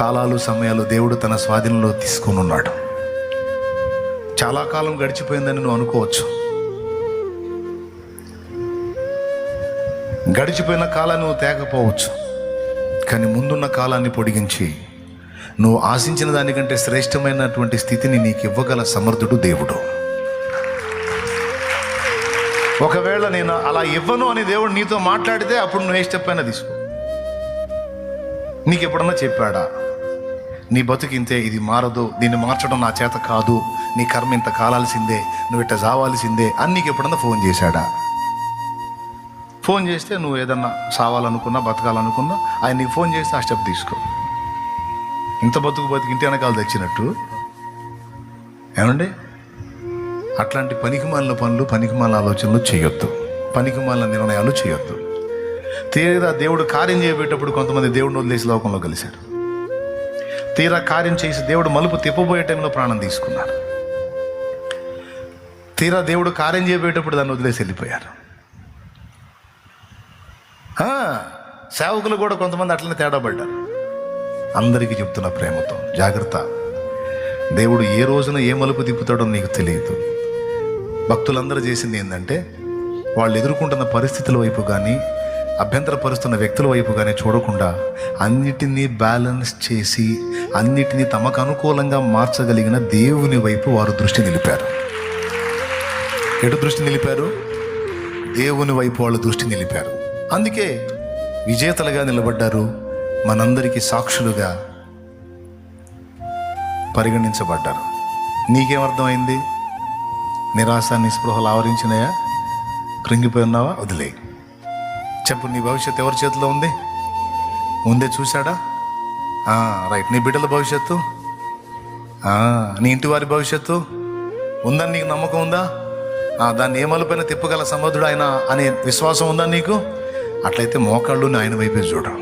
కాలాలు సమయాలు దేవుడు తన స్వాధీనంలో తీసుకొని ఉన్నాడు చాలా కాలం గడిచిపోయిందని నువ్వు అనుకోవచ్చు. గడిచిపోయిన కాలాన్ని నువ్వు తేకపోవచ్చు. కానీ ముందున్న కాలాన్ని పొడిగించి నువ్వు ఆశించిన దానికంటే శ్రేష్టమైనటువంటి స్థితిని నీకు ఇవ్వగల సమర్థుడు దేవుడు. ఒకవేళ నేను అలా ఇవ్వను అని దేవుడు నీతో మాట్లాడితే అప్పుడు నువ్వు ఏ స్టెప్ అయినా తీసుకో. నీకు ఎప్పుడన్నా చెప్పాడా? నీ బతికింతే ఇది మారదు దీన్ని మార్చడం నా చేత కాదు నీ కర్మ ఇంత కాలాల్సిందే నువ్వు ఇట్ట చావాల్సిందే అని నీకు ఎప్పుడన్నా ఫోన్ చేశాడా? ఫోన్ చేస్తే నువ్వు ఏదన్నా సావాలనుకున్నా బతకాలనుకున్నా ఆయన నీకు ఫోన్ చేస్తే ఆ స్టెప్ తీసుకో. ఇంత బతుకు బతుకు ఇంటి వెనకాల తెచ్చినట్టు. ఏమండి? అట్లాంటి పనికిమాలిన పనులు పనికిమాలిన ఆలోచనలు చేయొద్దు. పనికిమాలిన నిర్ణయాలు చేయొద్దు. తీరా దేవుడు కార్యం చేయబోయేటప్పుడు కొంతమంది దేవుడిని వదిలేసి లోకంలో కలిశారు. తీరా కార్యం చేసి దేవుడు మలుపు తిప్పబోయే టైంలో ప్రాణం తీసుకున్నారు. తీరా దేవుడు కార్యం చేయబోయేటప్పుడు దాన్ని వదిలేసి వెళ్ళిపోయారు. ఆ, సేవకులు కూడా కొంతమంది అట్లనే తేడా పడ్డారు. అందరికీ చెప్తున్న ప్రేమతో జాగ్రత్త. దేవుడు ఏ రోజున ఏ మలుపు తిప్పుతాడో నీకు తెలియదు. భక్తులందరూ చేసింది ఏంటంటే వాళ్ళు ఎదుర్కొంటున్న పరిస్థితుల వైపు కానీ అభ్యంతరపరుస్తున్న వ్యక్తుల వైపుగానే చూడకుండా అన్నిటినీ బ్యాలెన్స్ చేసి అన్నిటినీ తమకు అనుకూలంగా మార్చగలిగిన దేవుని వైపు వారు దృష్టి నిలిపారు. ఎటు దృష్టి నిలిపారు? దేవుని వైపు వాళ్ళు దృష్టి నిలిపారు. అందుకే విజేతలుగా నిలబడ్డారు మనందరికీ సాక్షులుగా పరిగణించబడ్డారు. నీకేమర్థమైంది నిరాశ నిస్పృహలు ఆవరించినాయా కృంగిపోయి ఉన్నావా? వదిలే చెప్పు నీ భవిష్యత్తు ఎవరి చేతిలో ఉంది? ముందే చూశాడా? రైట్. నీ బిడ్డల భవిష్యత్తు? నీ ఇంటి వారి భవిష్యత్తు? ఉందని నీకు నమ్మకం ఉందా? దాన్ని ఏ పైన తిప్పగల సమర్థుడు ఆయన అనే విశ్వాసం ఉందా నీకు? అట్లయితే మోకాళ్ళు ఆయన వైపే చూడడం